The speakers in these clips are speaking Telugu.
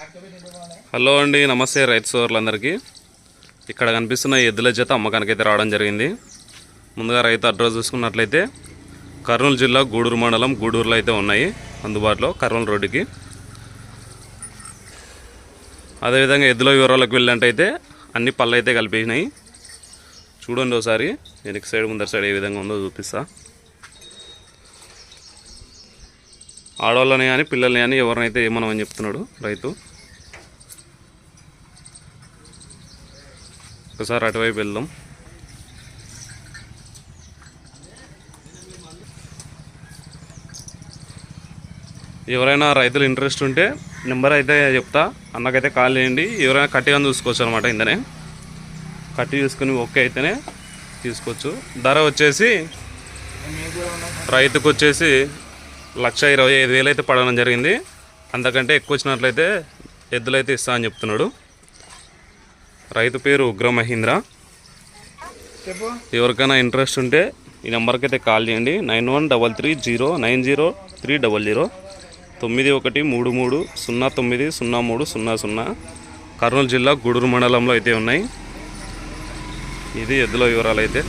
హలో అండి నమస్తే రైతు సోదరులందరికీ. ఇక్కడ కనిపిస్తున్న ఎద్దుల చేత అమ్మకానికి అయితే రావడం జరిగింది. ముందుగా రైతు అడ్రస్ చూసుకున్నట్లయితే కర్నూలు జిల్లా గూడూరు మండలం గూడూరులో అయితే ఉన్నాయి అందుబాటులో కర్నూలు రోడ్డుకి. అదేవిధంగా ఎద్దుల వివరాలకు వెళ్ళినట్టయితే అన్ని పళ్ళు అయితే కలిపేసినాయి. చూడండి ఒకసారి వెనక సైడ్ ముందర సైడ్ ఏ విధంగా ఉందో చూపిస్తాను ఆడవాళ్ళని కానీ పిల్లల్ని కానీ ఎవరినైతే ఏమనమని చెప్తున్నాడు రైతు. ఒకసారి అటువైపు వెళ్దాం. ఎవరైనా రైతులు ఇంట్రెస్ట్ ఉంటే నెంబర్ అయితే చెప్తా అన్నకైతే కాల్ చేయండి. ఎవరైనా కట్టిగా చూసుకోవచ్చు అనమాట ఇందనే. కట్టి చూసుకుని ఓకే అయితేనే తీసుకోవచ్చు. ధర వచ్చేసి రైతుకు వచ్చేసి లక్ష ఇరవై ఐదు వేలు అయితే పడడం జరిగింది. అంతకంటే ఎక్కువ వచ్చినట్లయితే ఎద్దులైతే ఇస్తా అని చెప్తున్నాడు. రైతు పేరు ఉగ్ర మహీంద్ర. ఎవరికైనా ఇంట్రెస్ట్ ఉంటే ఈ నెంబర్కి అయితే కాల్ చేయండి. Nine one double three zero nine zero three double zero. తొమ్మిది ఒకటి మూడు మూడు సున్నా తొమ్మిది సున్నా మూడు సున్నా సున్నా. కర్నూలు జిల్లా గూడూరు మండలంలో అయితే ఉన్నాయి. ఇది ఎద్దుల వివరాలు అయితే.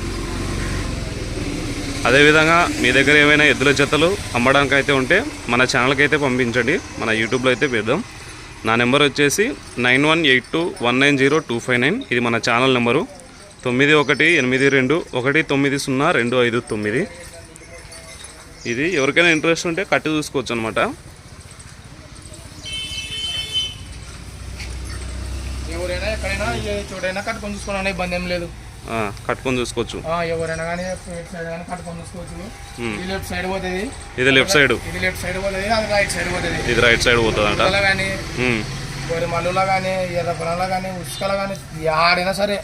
అదేవిధంగా మీ దగ్గర ఏమైనా ఎద్దుల జతలు అమ్మడానికి అయితే ఉంటే మన ఛానల్కి అయితే పంపించండి. మన యూట్యూబ్లో అయితే పెడదాం. నా నెంబర్ వచ్చేసి nine one eight two one nine zero two five nine. ఇది మన ఛానల్ నెంబరు. తొమ్మిది ఒకటి ఎనిమిది రెండు ఒకటి తొమ్మిది సున్నా రెండు ఐదు తొమ్మిది. ఇది ఎవరికైనా ఇంట్రెస్ట్ ఉంటే కట్టి చూసుకోవచ్చు అనమాట ఎవరైనా ఎక్కడైనా చోటైనా కట్టుకొని చూసుకోవాలనే ఇబ్బంది ఏం లేదు. కట్టుకొని చూసుకోవచ్చు. ఆ, ఎవరైనా కానీ సైడ్ కానీ కట్టుకొని చూసుకోవచ్చు. ఇది లెఫ్ట్ సైడ్ పోతుంది. ఇది లెఫ్ట్ సైడ్. ఇది లెఫ్ట్ సైడ్ పోతుంది అది రైట్ సైడ్ పోతుంది. ఇది రైట్ సైడ్ కానీ ఉమ్, గోరి మల్లులో కానీ ఎర్ర పొలంలో కానీ ఉసుకలో కానీ ఆడైనా సరే.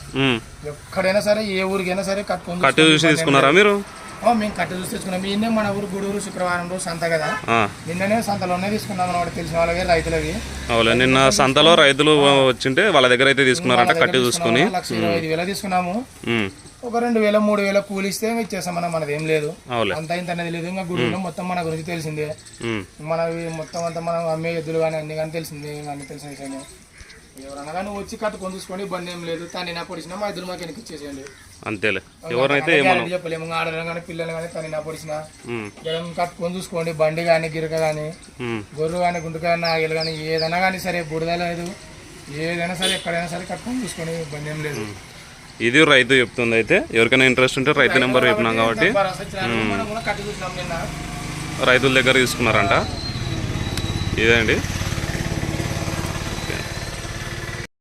ఎక్కడైనా సరే ఏ ఊరికైనా సరే కట్టుకొని కట్టి చూసి తీసుకున్నారా మీరు? మేము కట్టి చూసి తెచ్చుకున్నాం. ఈయనే మన ఊరు గూడూరు శుక్రవారం రోజు సంత కదా. నిన్ననే సంతలోనే తీసుకున్నాం అనమాట తెలిసిన వాళ్ళవి రైతులవి. నిన్న సంతలో రైతులు వచ్చింటే వాళ్ళ దగ్గర అయితే తీసుకున్నారంట కట్టి చూసుకొని. లక్ష ఇరవై ఐదు వేలు తీసుకున్నాము. ఒక రెండు వేల మూడు వేల కూలి ఇస్తే ఇచ్చేస్తాం మనం మనది ఏం లేదు. అంత ఇంత అనేది లేదు. ఇంకా గుడిలో మొత్తం మన గురించి తెలిసిందే. మనవి మొత్తం అంతా మనం అమ్మే ఎద్దులు కానీ అన్ని కానీ తెలిసిందే. అన్ని తెలిసిన విషయమే. ఎవరన్నా కానీ వచ్చి కట్టుకొని చూసుకొని ఇబ్బంది ఏం లేదు. తను నా పొడిచినా మా ఇద్దరు మాకు వెనక్కి ఇచ్చేసేయండి. అంతేలే. ఏమన్నా చెప్పలేము. ఆడలు కానీ పిల్లలు కానీ తను నా పొడిచినా. కట్టుకొని చూసుకోండి. బండి కానీ గిరక కానీ గొర్రె కానీ గుంటు కానీ నాగలు కానీ ఏదైనా కానీ సరే బుడద లేదు. ఏదైనా సరే ఎక్కడైనా సరే కట్టుకొని చూసుకొని ఇబ్బంది ఏం లేదు. ఇది రైతు చెప్తుంది అయితే. ఎవరికైనా ఇంట్రెస్ట్ ఉంటే రైతు నెంబర్ చెప్పినాం కాబట్టి. రైతుల దగ్గర తీసుకున్నారంట. ఇదే అండి